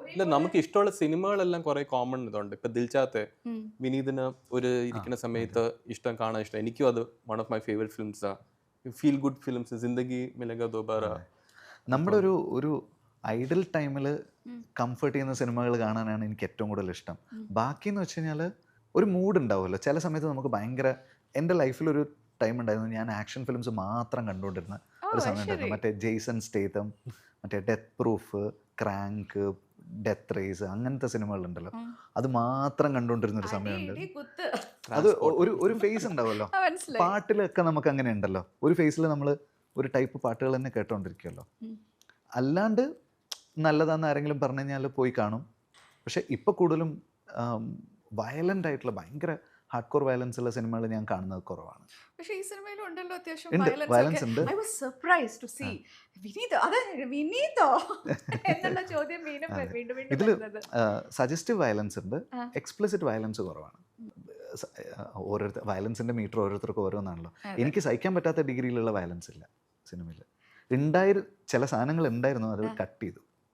ഇല്ല നമുക്ക് ഇഷ്ടമുള്ള സിനിമകളെല്ലാം കുറെ കോമൺ ഇതുണ്ട്. ഇപ്പൊ ദിൽചാത്തെ. വിനീതിന് ഒരു ഇരിക്കുന്ന സമയത്ത് ഇഷ്ടം കാണാൻ ഇഷ്ടം. എനിക്കും അത് one of my favourite films feel good films Zindagi മിലക Dobara നമ്മുടെ ഒരു ഒരു ഐഡൽ ടൈമിൽ കംഫർട്ട് ചെയ്യുന്ന സിനിമകൾ കാണാനാണ് എനിക്ക് ഏറ്റവും കൂടുതൽ ഇഷ്ടം. ബാക്കി എന്ന് വെച്ച് കഴിഞ്ഞാൽ ഒരു മൂഡ് ഉണ്ടാവുമല്ലോ. ചില സമയത്ത് നമുക്ക് ഭയങ്കര എന്റെ ലൈഫിൽ ഒരു ടൈം ഉണ്ടായിരുന്നു. ഞാൻ ആക്ഷൻ ഫിലിംസ് മാത്രം കണ്ടുകൊണ്ടിരുന്ന ഒരു സമയം ഉണ്ടായിരുന്നു. മറ്റേ ജെയ്സൺ സ്റ്റേതം മറ്റേ Death Proof Crank Death Race അങ്ങനത്തെ സിനിമകളുണ്ടല്ലോ. അത് മാത്രം കണ്ടുകൊണ്ടിരുന്ന ഒരു സമയമുണ്ട് അത് ഒരു ഒരു ഫേസ് ഉണ്ടാവുമല്ലോ. മനസ്സിലായി. പാട്ടിലൊക്കെ നമുക്ക് അങ്ങനെ ഉണ്ടല്ലോ ഒരു ഫേസിൽ നമ്മൾ ഒരു ടൈപ്പ് പാട്ടുകൾ തന്നെ കേട്ടോണ്ടിരിക്കുമല്ലോ അല്ലാണ്ട് നല്ലതാന്ന് ആരെങ്കിലും പറഞ്ഞു കഴിഞ്ഞാൽ പോയി കാണും. പക്ഷെ ഇപ്പൊ കൂടുതലും വയലന്റ് ആയിട്ടുള്ള ഭയങ്കര ഹാർഡ് കോർ വയലൻസ് ഉള്ള സിനിമകൾ ഞാൻ കാണുന്നത് കുറവാണ്. പക്ഷേ ഈ സിനിമയിൽ ഉണ്ടല്ലോ അത്യാവശ്യം വയലൻസ് ഉണ്ട്. I was surprised to see. വിനീതോ? അതെ വിനീതോ? എന്നുള്ള ചോദ്യം വീണ്ടും വീണ്ടും വരുന്നത്. സജസ്റ്റീവ് വയലൻസ് ഉണ്ട്. എക്സ്പ്ലിസിറ്റ് വയലൻസ് കുറവാണ്. സ- ഓരോരുത്തർ വയലൻസിന്റെ മീറ്റർ ഓരോരുത്തർക്കും ഓരോന്നാണല്ലോ. എനിക്ക് സഹിക്കാൻ പറ്റാത്ത ഡിഗ്രിയിലുള്ള വയലൻസ് ഇല്ല സിനിമയിൽ ഉണ്ടായി ചില സാധനങ്ങൾ ഉണ്ടായിരുന്നു അത് കട്ട് ചെയ്തു.